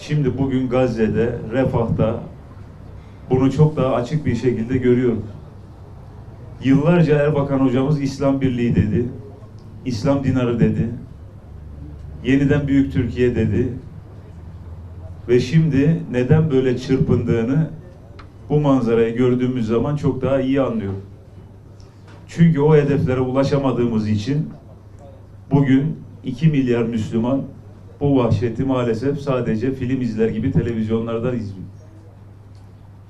Şimdi bugün Gazze'de, Refah'ta bunu çok daha açık bir şekilde görüyoruz. Yıllarca Erbakan hocamız İslam Birliği dedi. İslam dinarı dedi. Yeniden Büyük Türkiye dedi. Ve şimdi neden böyle çırpındığını bu manzarayı gördüğümüz zaman çok daha iyi anlıyorum. Çünkü o hedeflere ulaşamadığımız için bugün 2 milyar Müslüman bu vahşeti maalesef sadece film izler gibi televizyonlardan izliyor.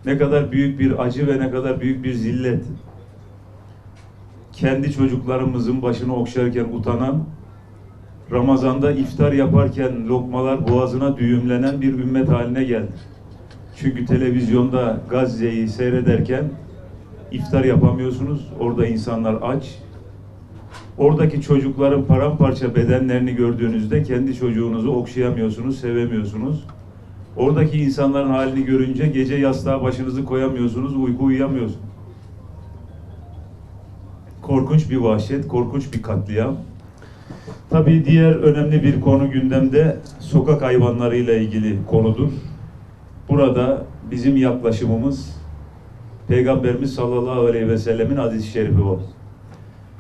Ne kadar büyük bir acı ve ne kadar büyük bir zillet. Kendi çocuklarımızın başını okşarken utanan, Ramazan'da iftar yaparken lokmalar boğazına düğümlenen bir ümmet haline geldi. Çünkü televizyonda Gazze'yi seyrederken iftar yapamıyorsunuz. Orada insanlar aç. Oradaki çocukların paramparça bedenlerini gördüğünüzde kendi çocuğunuzu okşayamıyorsunuz, sevemiyorsunuz. Oradaki insanların halini görünce gece yastığa başınızı koyamıyorsunuz, uyku uyuyamıyorsunuz. Korkunç bir vahşet, korkunç bir katliam. Tabii diğer önemli bir konu gündemde sokak hayvanlarıyla ilgili konudur. Burada bizim yaklaşımımız Peygamberimiz sallallahu aleyhi ve sellemin hadis-i şerifi var.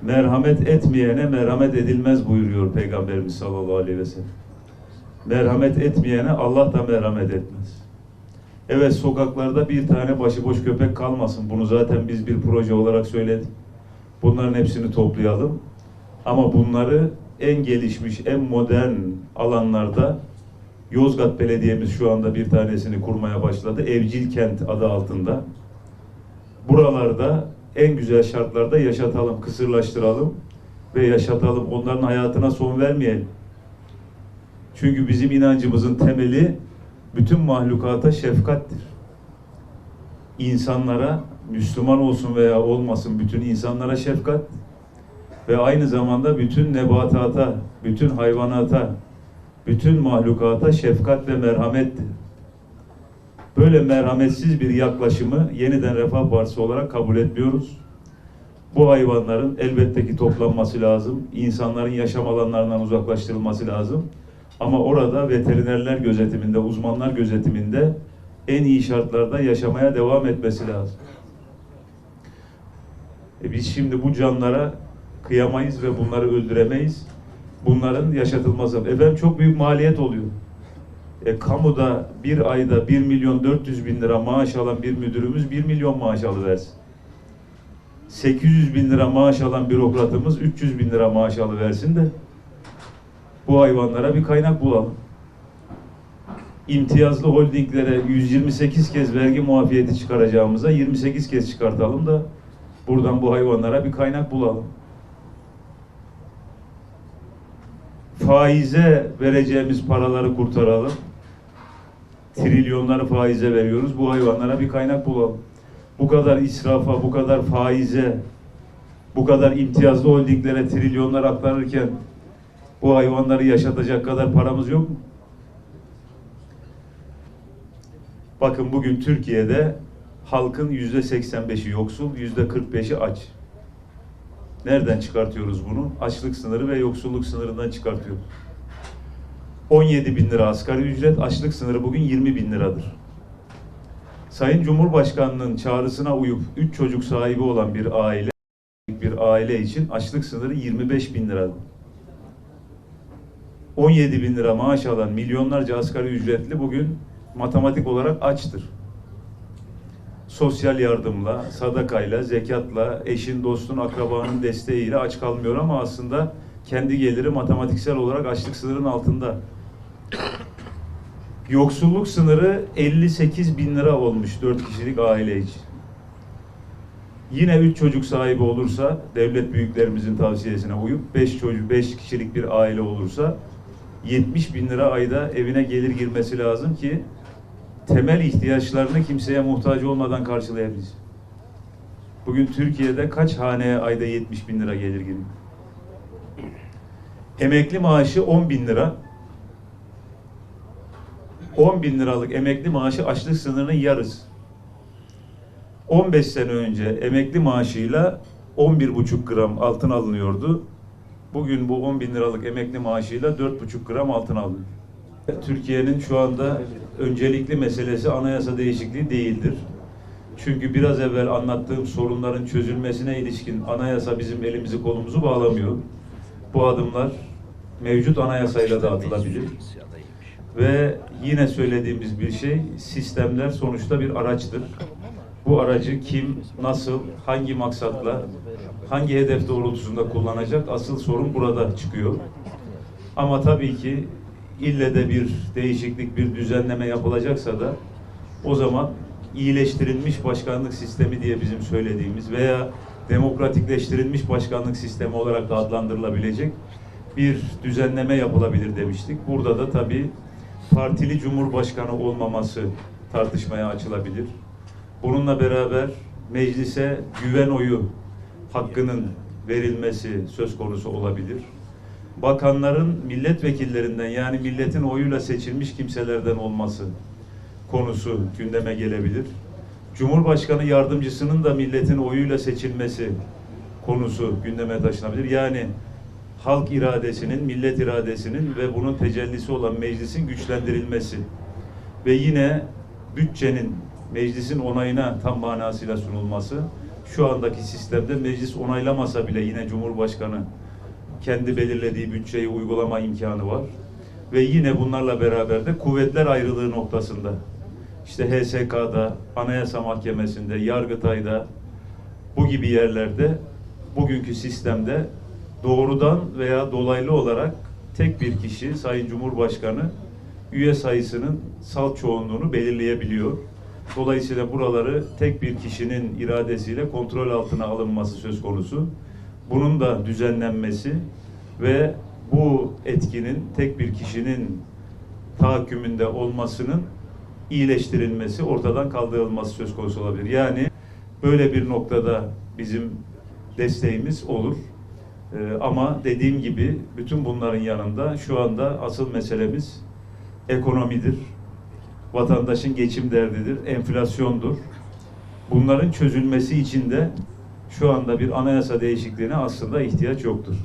Merhamet etmeyene merhamet edilmez buyuruyor Peygamberimiz sallallahu aleyhi ve sellem. Merhamet etmeyene Allah da merhamet etmez. Evet sokaklarda bir tane başıboş köpek kalmasın. Bunu zaten biz bir proje olarak söyledik. Bunların hepsini toplayalım. Ama bunları en gelişmiş, en modern alanlarda Yozgat Belediye'miz şu anda bir tanesini kurmaya başladı. Evcil Kent adı altında. Buralarda en güzel şartlarda yaşatalım, kısırlaştıralım ve yaşatalım. Onların hayatına son vermeyelim. Çünkü bizim inancımızın temeli bütün mahlukata şefkattir. İnsanlara, Müslüman olsun veya olmasın bütün insanlara şefkat ve aynı zamanda bütün nebatata, bütün hayvanata, bütün mahlukata şefkat ve merhamettir. Böyle merhametsiz bir yaklaşımı yeniden Refah Partisi olarak kabul etmiyoruz. Bu hayvanların elbette ki toplanması lazım. İnsanların yaşam alanlarından uzaklaştırılması lazım. Ama orada veterinerler gözetiminde, uzmanlar gözetiminde en iyi şartlarda yaşamaya devam etmesi lazım. E biz şimdi bu canlara kıyamayız ve bunları öldüremeyiz. Bunların yaşatılması. Efendim çok büyük maliyet oluyor. E, kamuda bir ayda 1 milyon 400 bin lira maaş alan bir müdürümüz 1 milyon maaş alıversin. 800 bin lira maaş alan bürokratımız 300 bin lira maaş alıversin de bu hayvanlara bir kaynak bulalım. İmtiyazlı holdinglere 128 kez vergi muafiyeti çıkaracağımıza 28 kez çıkartalım da buradan bu hayvanlara bir kaynak bulalım. Faize vereceğimiz paraları kurtaralım. Trilyonları faize veriyoruz. Bu hayvanlara bir kaynak bulalım. Bu kadar israfa, bu kadar faize, bu kadar imtiyazlı holdinglere trilyonlar aktarırken bu hayvanları yaşatacak kadar paramız yok mu? Bakın bugün Türkiye'de halkın yüzde 85'i yoksul, yüzde 45'i aç. Nereden çıkartıyoruz bunu? Açlık sınırı ve yoksulluk sınırından çıkartıyoruz. 17 bin lira asgari ücret, açlık sınırı bugün 20 bin liradır. Sayın Cumhurbaşkanı'nın çağrısına uyup 3 çocuk sahibi olan bir aile bir aile için açlık sınırı 25 bin liradır. 17 bin lira maaş alan milyonlarca asgari ücretli bugün matematik olarak açtır. Sosyal yardımla, sadakayla, zekatla, eşin, dostun, akrabanın desteğiyle aç kalmıyor ama aslında kendi geliri matematiksel olarak açlık sınırının altında. Yoksulluk sınırı 58 bin lira olmuş 4 kişilik aile için. Yine 3 çocuk sahibi olursa, devlet büyüklerimizin tavsiyesine uyup 5 çocuk, 5 kişilik bir aile olursa 70 bin lira ayda evine gelir girmesi lazım ki temel ihtiyaçlarını kimseye muhtaç olmadan karşılayabilsin. Bugün Türkiye'de kaç haneye ayda 70 bin lira gelir giriyor? Emekli maaşı 10 bin lira. 10 bin liralık emekli maaşı açlık sınırının yarısı. 15 sene önce emekli maaşıyla 11,5 gram altın alınıyordu. Bugün bu 10 bin liralık emekli maaşıyla 4,5 gram altın alıyor. Türkiye'nin şu anda öncelikli meselesi anayasa değişikliği değildir. Çünkü biraz evvel anlattığım sorunların çözülmesine ilişkin anayasa bizim elimizi kolumuzu bağlamıyor. Bu adımlar mevcut anayasayla da atılabilir. Ve yine söylediğimiz bir şey, sistemler sonuçta bir araçtır. Bu aracı kim, nasıl, hangi maksatla, hangi hedef doğrultusunda kullanacak asıl sorun burada çıkıyor. Ama tabii ki ille de bir değişiklik, bir düzenleme yapılacaksa da o zaman iyileştirilmiş başkanlık sistemi diye bizim söylediğimiz veya demokratikleştirilmiş başkanlık sistemi olarak da adlandırılabilecek bir düzenleme yapılabilir demiştik. Burada da tabii partili cumhurbaşkanı olmaması tartışmaya açılabilir. Bununla beraber meclise güven oyu hakkının verilmesi söz konusu olabilir. Bakanların milletvekillerinden yani milletin oyuyla seçilmiş kimselerden olması konusu gündeme gelebilir. Cumhurbaşkanı yardımcısının da milletin oyuyla seçilmesi konusu gündeme taşınabilir. Yani halk iradesinin, millet iradesinin ve bunun tecellisi olan meclisin güçlendirilmesi ve yine bütçenin meclisin onayına tam manasıyla sunulması şu andaki sistemde meclis onaylamasa bile yine Cumhurbaşkanı kendi belirlediği bütçeyi uygulama imkanı var. Ve yine bunlarla beraber de kuvvetler ayrılığı noktasında işte HSK'da, Anayasa Mahkemesi'nde, Yargıtay'da bu gibi yerlerde bugünkü sistemde doğrudan veya dolaylı olarak tek bir kişi Sayın Cumhurbaşkanı üye sayısının salt çoğunluğunu belirleyebiliyor. Dolayısıyla buraları tek bir kişinin iradesiyle kontrol altına alınması söz konusu. Bunun da düzenlenmesi ve bu etkinin tek bir kişinin tahakkümünde olmasının iyileştirilmesi, ortadan kaldırılması söz konusu olabilir. Yani böyle bir noktada bizim desteğimiz olur. Ee, ama dediğim gibi bütün bunların yanında şu anda asıl meselemiz ekonomidir. Vatandaşın geçim derdidir, enflasyondur. Bunların çözülmesi için de şu anda bir anayasa değişikliğine aslında ihtiyaç yoktur.